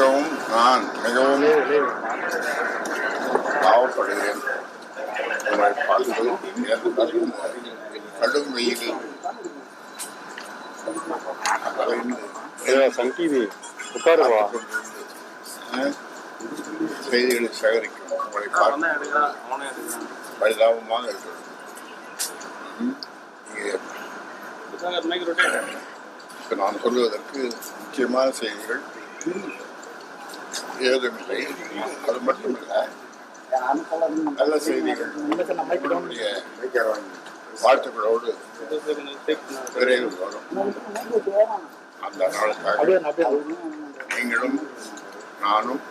மிகவும் நான் மிகவும் பாவப்படுகிறேன். உங்களை பார்த்து எனக்கு கடும் கடும் வெயில் டிவி உட்காருவா செய்திகளை சேகரிக்கும். உங்களை பார்த்து பரிதாபமாக இருக்கிறது. நான் சொல்வதற்கு முக்கியமான செய்திகள். ஏதுமில்லை அது மட்டும் இல்லை நல்ல செய்திகள் நம்முடைய வாழ்த்துக்களோடு விரைவில் வரும். அந்த நாளுக்காக நீங்களும் நானும்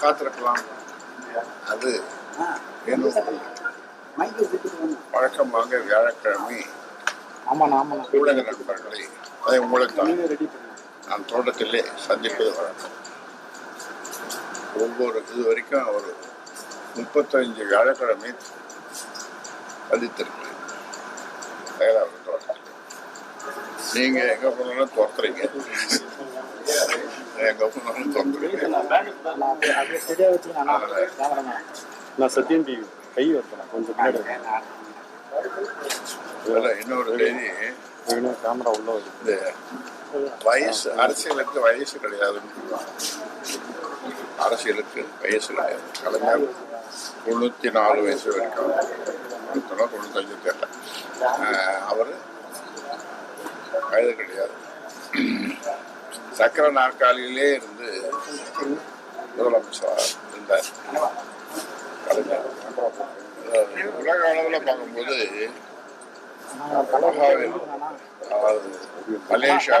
காத்திருக்கலாம். அது இன்னும் வழக்கமாக வியாழக்கிழமை ஊடக நண்பர்களை அதை உங்களுக்கு நான் தோட்டத்திலே சந்திப்பது வழக்கம். ஒவ்வொரு இது வரைக்கும் ஒரு முப்பத்தஞ்சு வியாழக்கிழமை சந்தித்திருக்கிறேன் தயாராக தோட்டத்தில் நீங்க எங்க போனாலும் துரத்துறீங்க. எங்க போனாலும் துரத்துறீங்க. நான் சத்யம் டிவி கை வைக்கலாம் கொஞ்சம். இதுல இன்னொரு செய்தி. கேமரா உள்ள வயசு அரசியலுக்கு வயசு கிடையாதுன்னு சொல்லுவாங்க. அரசியலுக்கு வயசில் கலைஞர் தொண்ணூற்றி நாலு வயசு வரைக்கும். தொண்ணூத்தொன்னு, தொண்ணூத்தஞ்சு தெரியல. அவர் வயது கிடையாது. சக்கர நாற்காலியிலே இருந்து முதலமைச்சராக இருந்தார். கலைஞர். உலக அளவில் பார்க்கும்போது மலேசியா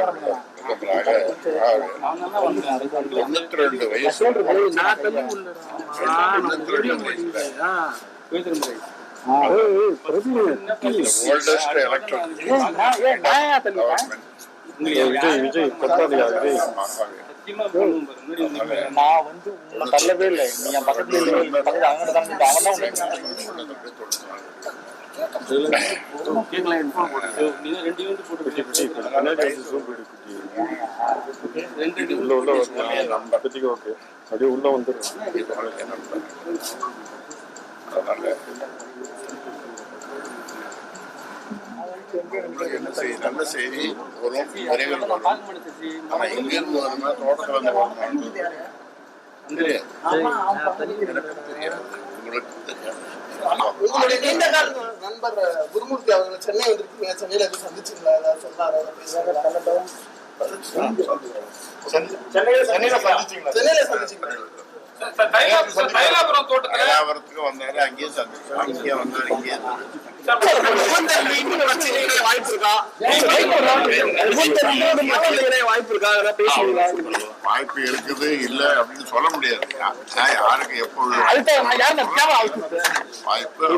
தொண்ணூத்தி ரெண்டு வயசு. தொண்ணூத்தி ரெண்டு வயசுல. Oldest electoral government Vijay Vijay கொண்டாடியா Vijay நான் வந்து உன்னை தள்ளவே இல்லை. நீ என் பக்கத்துல இல்லை பக்கத்துல தான் அவன் தான் உள்ள உள்ள பக்கத்துக்கு அப்படியே உள்ள வந்துடும் அதனால என்ன செய்தி நல்ல செய்தி வரும் விரைவில் வரும் ஆனா வருமா தோட்டத்துல இருந்து வருமான்னு தெரியாது உங்களுக்கு தெரியாது நீண்ட நண்பர் குருமூர்த்தி அவர்கள் சென்னை வந்திருக்கீங்க சென்னையில எதுவும் சந்திச்சீங்களா ஏதாவது சொன்னாரா? சென்னையில சென்னையில சந்திச்சிங்களா சென்னையில சந்திச்சீங்களா தைலாபுரம் தோட்டத்துல? வந்தாரு அங்கேயே சந்திச்சோம் அங்கேயே வந்தாரு இங்கேயே வாய்ப்பு இருக்குது இல்ல அப்படின்னு சொல்ல முடியாது. யாருக்கு எப்பொழுது வாய்ப்பு